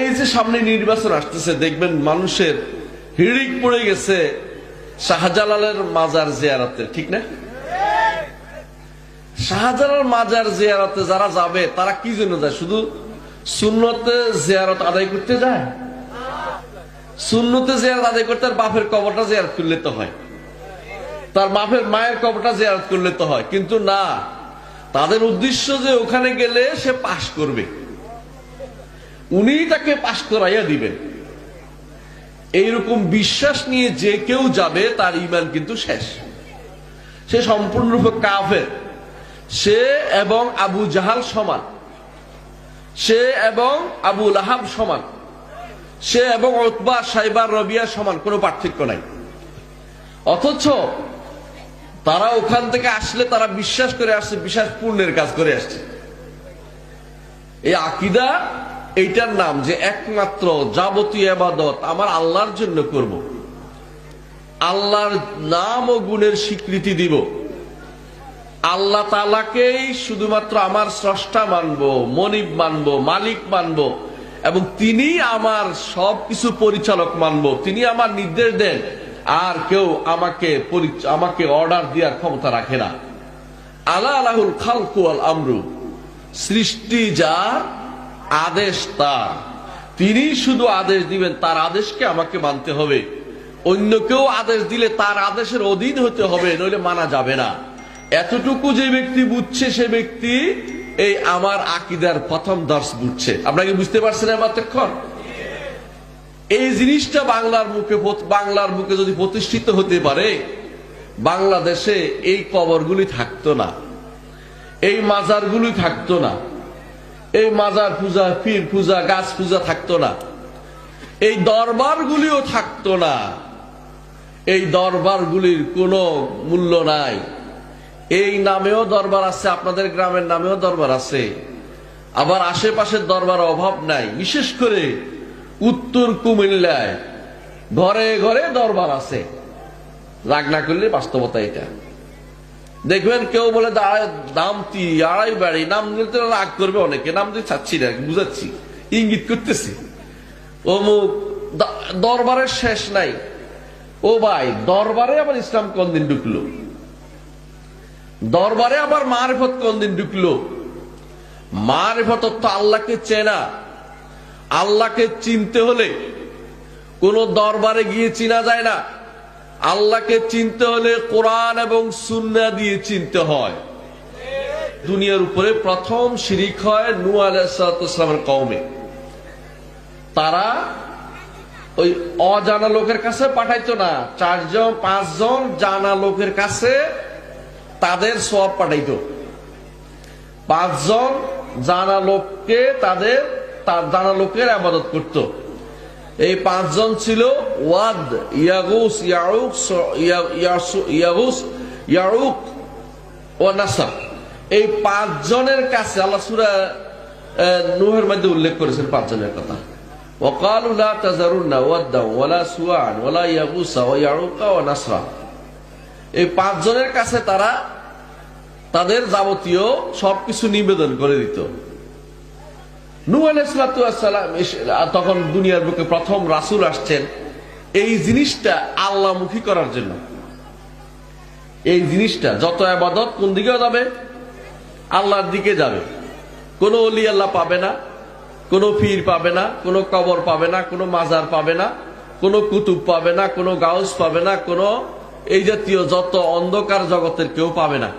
এই যে সামনে নির্বাচন আসতেছে, দেখবেন মানুষের হিড়িক পড়ে গেছে শাহজালালের মাজার জিয়ারাতে, ঠিক না? শাহজালাল মাজার জিয়ারতে যারা যাবে, তারা কি জন্য যায়? শুধু সুন্নতে জিয়ারত আদায় করতে যায়? সুন্নতে জিয়ারত আদায় করতে আর বাপের কবরটা জিয়ারত করলে তো হয়। তার বাপের মায়ের কবরটা জিয়ারত করলে তো হয়। কিন্তু না, তাদের উদ্দেশ্য যে ওখানে গেলে সে পাশ করবে। উনি তাকে পাশ করাইয়া দিবেন। এইরকম বিশ্বাস নিয়ে যে কেউ যাবে, তার ইমান কিন্তু শেষ। সে সম্পূর্ণরূপে কাফের। সে এবং আবু জাহাল সমান। সে এবং আবু লাহাব সমান। সে এবং ওতবা সাইবার রবিয়া সমান, কোনো পার্থক্য নাই। অথচ তারা ওখান থেকে আসলে তারা বিশ্বাস করে আসছে, বিশ্বাস পূর্ণের কাজ করে আসছে। এই আকিদা এইটার নাম যে একমাত্র যাবতীয় আবাদত আমার আল্লাহর জন্য করব। আল্লাহর নাম ও গুণের স্বীকৃতি দিব। আল্লাহ তালাকেই শুধুমাত্র আমার স্রষ্টা মানব, মনিব মানব, মালিক মানব এবং তিনি আমার সবকিছু পরিচালক মানব। তিনি আমার নির্দেশ দেন, আর কেউ আমাকে আমাকে অর্ডার দেওয়ার ক্ষমতা রাখে না। আল্লাহ আলাহুল খালকু আল আমরু, সৃষ্টি যার আদেশ তার তিনি শুধু আদেশ দিবেন, তার আদেশকে আমাকে মানতে হবে। অন্য কেউ আদেশ দিলে তার আদেশের অধীন হতে হবে, নইলে মানা যাবে না। এতটুকু যে ব্যক্তি বুঝছে, সে ব্যক্তি এই আমার আকিদার প্রথম দর্শ বুঝছে। আপনাকে বুঝতে পারছেন আমার এতক্ষণ? এই জিনিসটা বাংলার মুখে বাংলার মুখে যদি প্রতিষ্ঠিত হতে পারে, বাংলাদেশে এই কবরগুলি থাকতো না, এই মাজারগুলি থাকতো না। এই মাজার পূজা, পীর পূজা, গাছ পূজা থাকতো না। এই দরবারগুলিও থাকতো না। এই দরবারগুলির কোনো মূল্য নাই। এই নামেও দরবার আছে, আপনাদের গ্রামের নামেও দরবার আছে। আবার আশেপাশের দরবার অভাব নাই। বিশেষ করে উত্তর কুমিল্লায় ঘরে ঘরে দরবার আছে। রাগ না করলে বাস্তবতা এটা। দেখবেন কেউ বলে দাম তি আড়াই বাড়ি। নাম নিতে রাগ করবে অনেকে। নাম দিয়ে চাচ্ছি না, বুঝাচ্ছি। ইঙ্গিত করতেছি। অমুক দরবারের শেষ নাই। ও ভাই, দরবারে আবার ইসলাম কোন দিন ঢুকলো? দরবারে আবার মারেফত কোন দিন ঢুকলো? মারেফত তো আল্লাহকে চেনা। আল্লাহকে চিনতে হলে কোন দরবারে গিয়ে চিনা যায় না। আল্লাহকে চিনতে হলে কোরআন এবং সুন্না দিয়ে চিনতে হয়। দুনিয়ার উপরে প্রথম শিরিক হয় নু আলাইসালামের কৌমে তারা ওই অজানা লোকের কাছে পাঠাইতো না। চারজন, পাঁচজন জানা লোকের কাছে তাদের সব পাঠাইতো। পাঁচজন জানা লোককে তাদের জানা লোকের আবাদত করত। এই পাঁচজন ছিল ওয়াদ ইয়াগুস ইয়াউক স- ইয়া- ইয়াসু- ইয়াগুস ইয়াউক ও নাসার এই পাঁচজনের কাছে আল্লাহ সুরা নুহের মধ্যে উল্লেখ করেছেন পাঁচজনের কথা وقالوا لا تذرن ودا ولا سواعا ولا يغوس ويعوق ونسرا এই পাঁচজনের কাছে তারা তাদের যাবতীয় সবকিছু নিবেদন করে দিত নু তখন দুনিয়ার বুকে প্রথম রাসুল আসছেন, এই জিনিসটা আল্লাহমুখী করার জন্য। এই জিনিসটা, যত আবাদত কোন দিকে যাবে, আল্লাহর দিকে যাবে। কোনো অলি আল্লাহ পাবে না, কোনো পীর পাবে না, কোনো কবর পাবে না, কোনো মাজার পাবে না, কোনো কুতুব পাবে না, কোনো গাউস পাবে না, কোনো এই জাতীয় যত অন্ধকার জগতের কেউ পাবে না।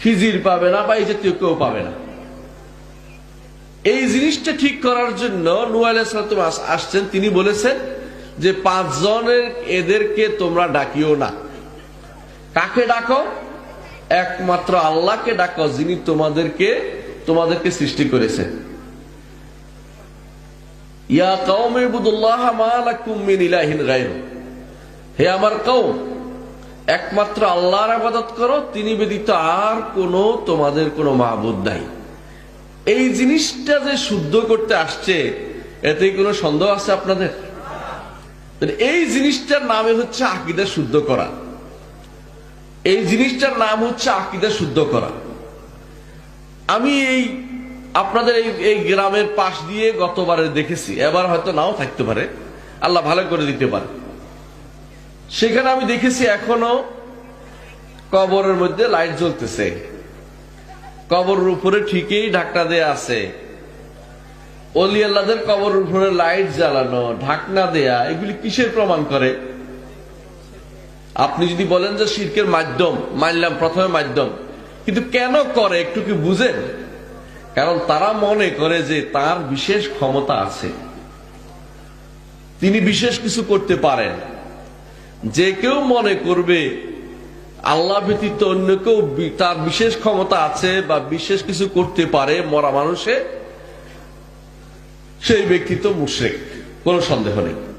খিজির পাবে না বা এই জাতীয় কেউ পাবে না। এই জিনিসটা ঠিক করার জন্য নুয়াল আসছেন। তিনি বলেছেন যে পাঁচজনের এদেরকে তোমরা ডাকিও না। কাকে ডাকো? একমাত্র আল্লাহকে ডাকো, যিনি তোমাদেরকে তোমাদেরকে সৃষ্টি করেছে ইয়া হে আমার কওম, একমাত্র আল্লাহর ইবাদত করো, তিনি ব্যতীত আর কোনো তোমাদের কোনো মাবুদ নাই। এই জিনিসটা যে শুদ্ধ করতে আসছে, এতে কোনো সন্দেহ আছে আপনাদের? এই জিনিসটার নামে হচ্ছে আকিদা শুদ্ধ করা। এই জিনিসটার নাম হচ্ছে আকিদা শুদ্ধ করা। আমি এই, আপনাদের এই এই গ্রামের পাশ দিয়ে গতবারে দেখেছি, এবার হয়তো নাও থাকতে পারে। আল্লাহ ভালো করে দিতে পারে। সেখানে আমি দেখেছি এখনও কবরের মধ্যে লাইট জ্বলতেছে। কবরের উপরে ঠিকই ঢাকনা দেয়া আছে। অলি আল্লাদের কবরের উপরে লাইট জ্বালানো, ঢাকনা দেয়া, এগুলি কিসের প্রমাণ করে? আপনি যদি বলেন যে শির্কের মাধ্যম, মানলাম প্রথমে মাধ্যম, কিন্তু কেন করে একটু কি বুঝেন? কারণ তারা মনে করে যে তার বিশেষ ক্ষমতা আছে। তিনি বিশেষ কিছু করতে পারেন। যে কেউ মনে করবে আল্লাহ ব্যতীত অন্য কেউ তার বিশেষ ক্ষমতা আছে বা বিশেষ কিছু করতে পারে মরা মানুষে, সেই ব্যক্তি তো মুশ্রেক, কোনো সন্দেহ নেই।